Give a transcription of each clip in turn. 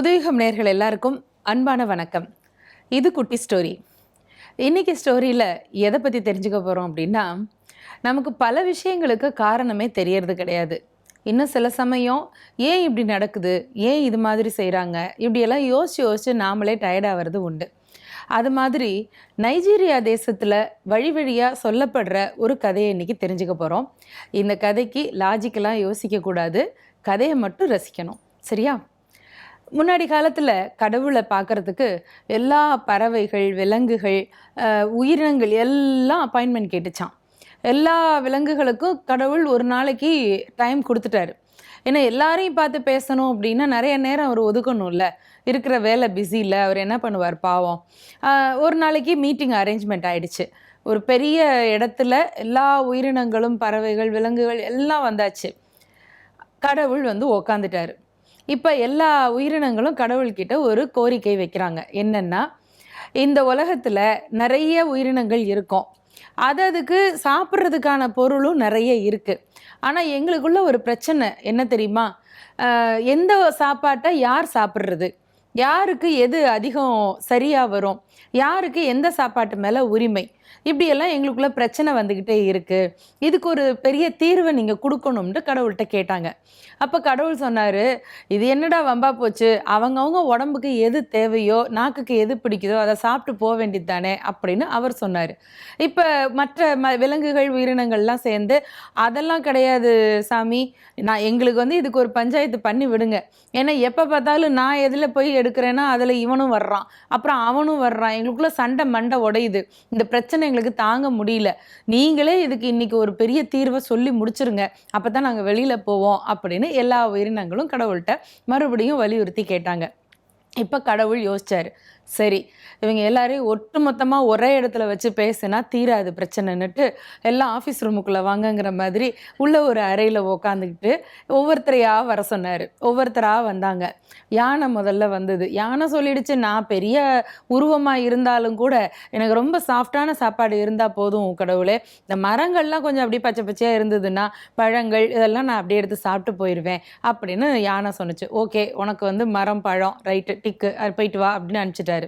புதுயுகம் நேர்கள் எல்லாருக்கும் அன்பான வணக்கம். இது குட்டி ஸ்டோரி. இன்றைக்கி ஸ்டோரியில் எதை பற்றி தெரிஞ்சுக்க போகிறோம் அப்படின்னா நமக்கு பல விஷயங்களுக்கு காரணமே தெரியறது கிடையாது. இன்னும் சில சமயம் ஏன் இப்படி நடக்குது? ஏன் இது மாதிரி செய்கிறாங்க இப்படியெல்லாம் யோசிச்சு யோசிச்சு நாமளே டயர்டாகிறது உண்டு. அது மாதிரி நைஜீரியா தேசத்தில் வழி வழியாக சொல்லப்படுற ஒரு கதையை இன்றைக்கி தெரிஞ்சுக்க போகிறோம் இந்த கதைக்கு லாஜிக்கலாக யோசிக்கக்கூடாது கதையை மட்டும் ரசிக்கணும். சரியா? முன்னாடி காலத்தில் கடவுளை பார்க்கறதுக்கு எல்லா பறவைகள் விலங்குகள் உயிரினங்கள் எல்லாம் அப்பாயின்மெண்ட் கேட்டுச்சான் எல்லா விலங்குகளுக்கும் கடவுள் ஒரு நாளைக்கு டைம் கொடுத்துட்டாரு. ஏன்னா எல்லாரையும் பார்த்து பேசணும் அப்படின்னா நிறைய நேரம் அவர் ஒதுக்கணும்ல. இருக்கிற வேலை பிஸியில் அவர் என்ன பண்ணுவார் பாவம். ஒரு நாளைக்கு மீட்டிங் அரேஞ்ச்மெண்ட் ஆயிடுச்சு. ஒரு பெரிய இடத்துல எல்லா உயிரினங்களும் பறவைகள் விலங்குகள் எல்லாம் வந்தாச்சு. கடவுள் வந்து உக்காந்துட்டாரு. இப்போ எல்லா உயிரினங்களும் கடவுள்கிட்ட ஒரு கோரிக்கை வைக்கிறாங்க. என்னென்னா இந்த உலகத்தில் நிறைய உயிரினங்கள் இருக்கும். அது அதுக்கு சாப்பிட்றதுக்கான பொருளும் நிறைய இருக்குது ஆனால் எங்களுக்குள்ள ஒரு பிரச்சனை என்ன தெரியுமா? எந்த சாப்பாட்டை யார் சாப்பிட்றது? யாருக்கு எது அதிகம் சரியாக வரும்? யாருக்கு எந்த சாப்பாட்டு மேலே உரிமை? இப்படியெல்லாம் எங்களுக்குள்ள பிரச்சனை வந்துக்கிட்டே இருக்கு. இதுக்கு ஒரு பெரிய தீர்வை நீங்கள் கொடுக்கணும்னு கடவுள்கிட்ட கேட்டாங்க. அப்போ கடவுள் சொன்னார் இது என்னடா வம்பா போச்சு? அவங்கவுங்க உடம்புக்கு எது தேவையோ நாக்குக்கு எது பிடிக்குதோ அதை சாப்பிட்டு போக வேண்டியது தானே? அப்படின்னு அவர் சொன்னார். இப்போ மற்ற ம விலங்குகள் உயிரினங்கள்லாம் சேர்ந்து அதெல்லாம் கிடையாது சாமி. நான் எங்களுக்கு வந்து இதுக்கு ஒரு பஞ்சாயத்து பண்ணி விடுங்க. ஏன்னா எப்போ பார்த்தாலும் நான் எதில் போய் எடுக்கிறேன்னா அதில் இவனும் வர்றான். அப்புறம் அவனும் வர்றான். எங்களுக்குள்ள சண்டை மண்டை உடையுது. இந்த பிரச்சனை எங்களுக்கு தாங்க முடியல. நீங்களே இதுக்கு இன்னைக்கு ஒரு பெரிய தீர்வை சொல்லி முடிச்சிருங்க. அப்போ தான் நாங்கள் வெளியில் போவோம் அப்படின்னு எல்லா உயிரினங்களும் கடவுள்கிட்ட மறுபடியும் வலியுறுத்தி கேட்டாங்க. இப்போ கடவுள் யோசிச்சாரு. சரி இவங்க எல்லாரையும் ஒட்டு மொத்தமாக ஒரே இடத்துல வச்சு பேசினா தீராது பிரச்சனைன்னுட்டு எல்லாம் ஆஃபீஸ் ரூமுக்குள்ளே வாங்கங்கிற மாதிரி உள்ள ஒரு அறையில் உக்காந்துக்கிட்டு ஒவ்வொருத்தரையாக வர சொன்னார். ஒவ்வொருத்தராக வந்தாங்க. யானை முதல்ல வந்தது. யானை சொல்லிடுச்சு நான் பெரிய உருவமாக இருந்தாலும் கூட எனக்கு ரொம்ப சாஃப்டான சாப்பாடு இருந்தால் போதும் கடவுளே. இந்த மரங்கள்லாம் கொஞ்சம் அப்படியே பச்சை பச்சையாக இருந்ததுன்னா பழங்கள் இதெல்லாம் நான் அப்படியே எடுத்து சாப்பிட்டு போயிடுவேன் அப்படின்னு யானை சொன்னுச்சு. ஓகே உனக்கு வந்து மரம் பழம் ரைட்டு டிக்கு அது போயிட்டு வா அப்படின்னு அனுப்பிச்சிட்டாரு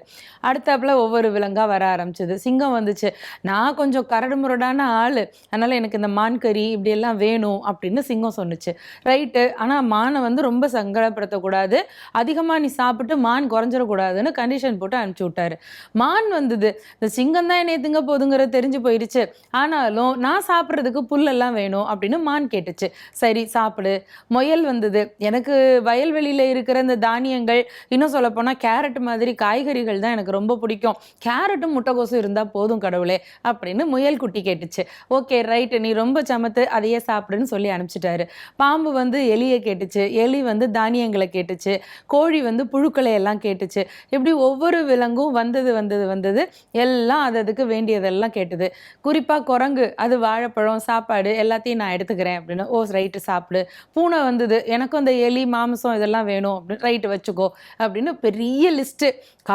அடுத்தாப்புல ஒவ்வொரு விலங்கா வர ஆரம்பிச்சது. சிங்கம் வந்துச்சு. நான் கொஞ்சம் கரடு முரடான ஆள். அதனால எனக்கு இந்த மான் கறி இப்படி எல்லாம் வேணும் அப்படின்னு சிங்கம் சொன்னுச்சு. ரைட்டு ஆனால் மானை வந்து ரொம்ப சங்கடப்படுத்தக்கூடாது. அதிகமாக நீ சாப்பிட்டு மான் குறைஞ்சிடக்கூடாதுன்னு கண்டிஷன் போட்டு அனுப்பிச்சி விட்டாரு. மான் வந்தது. இந்த சிங்கம் தான் என்னை திங்க போதுங்கிறது தெரிஞ்சு போயிடுச்சு. ஆனாலும் நான் சாப்பிட்றதுக்கு புல்லெல்லாம் வேணும் அப்படின்னு மான் கேட்டுச்சு. சரி சாப்பிடு. முயல் வந்தது. எனக்கு வயல்வெளியில் இருக்கிற இந்த தானியங்கள் இன்னும் சொல்லப்போனால் கேரட் மாதிரி காய்கறி காய்கறிகள் தான் எனக்கு ரொம்ப பிடிக்கும். கேரட்டும் முட்டைக்கோசும் இருந்தால் போதும் கடவுளே அப்படின்னு முயல் குட்டி கேட்டுச்சு. ஓகே ரைட்டு நீ ரொம்ப சமத்து அதையே சாப்பிடுன்னு சொல்லி அனுப்பிச்சிட்டாரு. பாம்பு வந்து எலியை கேட்டுச்சு எலி வந்து தானியங்களை கேட்டுச்சு கோழி வந்து புழுக்களை எல்லாம் கேட்டுச்சு. இப்படி ஒவ்வொரு விலங்கும் வந்தது வந்தது வந்தது எல்லாம் அது அதுக்கு வேண்டியதெல்லாம் கேட்டுது. குறிப்பாக குரங்கு அது வாழைப்பழம் சாப்பாடு எல்லாத்தையும் நான் எடுத்துக்கிறேன் அப்படின்னு ஓ ரைட்டு சாப்பிடு. பூனை வந்தது எனக்கும் அந்த எலி மாமிசம் இதெல்லாம் வேணும் அப்படின்னு ரைட்டு வச்சுக்கோ அப்படின்னு பெரிய லிஸ்ட்டு.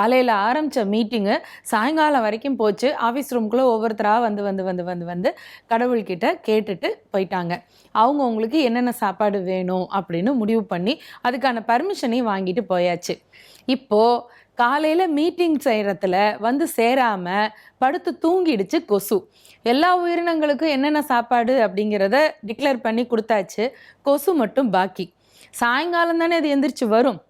காலையில் ஆரம்பித்த மீட்டிங்கு சாயங்காலம் வரைக்கும் போச்சு. ஆஃபீஸ் ரூம்குள்ளே ஒவ்வொருத்தராக வந்து வந்து வந்து வந்து வந்து கடவுள்கிட்ட கேட்டுட்டு போயிட்டாங்க. அவங்க உங்களுக்கு என்னென்ன சாப்பாடு வேணும் அப்படின்னு முடிவு பண்ணி அதுக்கான பர்மிஷனையும் வாங்கிட்டு போயாச்சு. இப்போது காலையில் மீட்டிங் செய்கிறத்துல வந்து சேராமல் படுத்து தூங்கிடுச்சு கொசு. எல்லா உயிரினங்களுக்கும் என்னென்ன சாப்பாடு அப்படிங்கிறத டிக்ளேர் பண்ணி கொடுத்தாச்சு. கொசு மட்டும் பாக்கி. சாயங்காலம் தானே அது எந்திரிச்சு வரும்.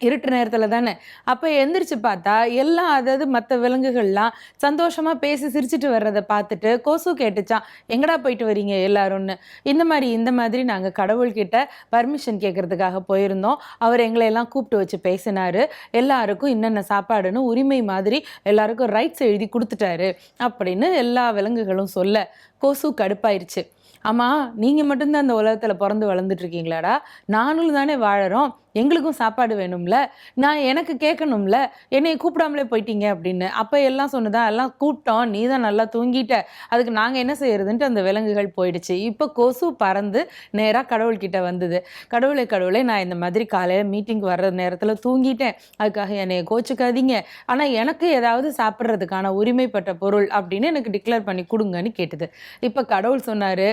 இருட்டு நேரத்தில் தானே? அப்போ எந்திரிச்சு பார்த்தா எல்லாம் அதாவது மற்ற விலங்குகள்லாம் சந்தோஷமாக பேசி சிரிச்சிட்டு வர்றதை பார்த்துட்டு கொசு கேட்டுச்சான் எங்கடா போயிட்டு வரீங்க எல்லாரும்னு? இந்த மாதிரி இந்த மாதிரி நாங்கள் கடவுள்கிட்ட பர்மிஷன் கேட்குறதுக்காக போயிருந்தோம். அவர் எங்களை எல்லாம் கூப்பிட்டு வச்சு பேசினார். எல்லாருக்கும் என்னென்ன சாப்பாடுன்னு உரிமை மாதிரி எல்லாருக்கும் ரைட்ஸ் எழுதி கொடுத்துட்டாரு அப்படின்னு எல்லா விலங்குகளும் சொல்ல கொசு கடுப்பாயிருச்சு. ஆமாம் நீங்கள் மட்டும்தான் அந்த உலகத்தில் பிறந்து வளர்ந்துட்டு இருக்கீங்களாடா? நானும் தானே வாழறோம். எங்களுக்கும் சாப்பாடு வேணும்ல நான் எனக்கு கேட்கணும்ல என்னை கூப்பிடாமலே போயிட்டீங்க அப்படின்னு. அப்போ எல்லாம் சொன்னதா எல்லாம் கூப்பிட்டோம் நீ தான் நல்லா தூங்கிட்ட. அதுக்கு நாங்கள் என்ன செய்யறதுன்ட்டு அந்த விலங்குகள் போயிடுச்சு. இப்போ கொசு பறந்து நேராக கடவுள்கிட்ட வந்தது. கடவுளை கடவுளே நான் இந்த மாதிரி காலையில் மீட்டிங் வர்ற நேரத்தில் தூங்கிட்டேன். அதுக்காக என்னை கோச்சுக்காதீங்க. ஆனால் எனக்கு ஏதாவது சாப்பிட்றதுக்கான உரிமைப்பட்ட பொருள் அப்படின்னு எனக்கு டிக்ளேர் பண்ணி கொடுங்கன்னு கேட்டது. இப்போ கடவுள் சொன்னார்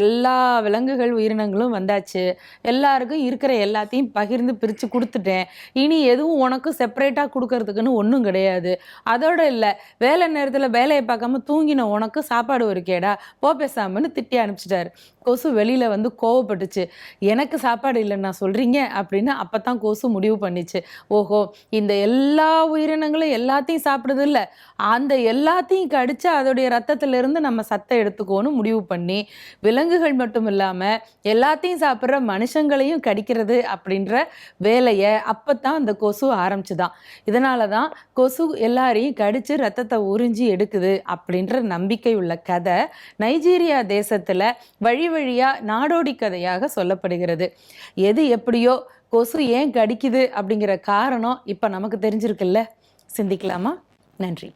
எல்லா விலங்குகள் உயிரினங்களும் வந்தாச்சு. எல்லாருக்கும் இருக்கிற எல்லாத்தையும் பகிர்ந்து பிரித்து கொடுத்துட்டேன். இனி எதுவும் உனக்கும் செப்பரேட்டாக கொடுக்கறதுக்குன்னு ஒன்றும் கிடையாது. அதோட இல்லை வேலை நேரத்தில் வேலையை பார்க்காம தூங்கின உனக்கு சாப்பாடு ஒரு கேடா போ பேசாமன்னு திட்டி அனுப்பிச்சிட்டாரு. கொசு வெளியில் வந்து கோவப்பட்டுச்சு. எனக்கு சாப்பாடு இல்லைன்னா சொல்கிறீங்க அப்படின்னு அப்போ தான் கொசு முடிவு பண்ணிச்சு. ஓஹோ இந்த எல்லா உயிரினங்களும் எல்லாத்தையும் சாப்பிடுது இல்லை. அந்த எல்லாத்தையும் கடிச்சு அதோடைய ரத்தத்திலிருந்து நம்ம சத்தை எடுத்துக்கோன்னு முடிவு பண்ணி விலங்குகள் மட்டும் இல்லாமல் எல்லாத்தையும் சாப்பிட்ற மனுஷங்களையும் கடிக்கிறது அப்படின்ற வேலையை அப்போ தான் அந்த கொசு ஆரம்பிச்சுதான். இதனால தான் கொசு எல்லாரையும் கடிச்சு ரத்தத்தை உறிஞ்சி எடுக்குது அப்படின்ற நம்பிக்கை உள்ள கதை நைஜீரியா தேசத்தில் வழி வழியாக நாடோடி கதையாக சொல்லப்படுகிறது. எது எப்படியோ கொசு ஏன் கடிக்குது அப்படிங்கிற காரணம் இப்போ நமக்கு தெரிஞ்சிருக்குல்ல? சிந்திக்கலாமா? நன்றி.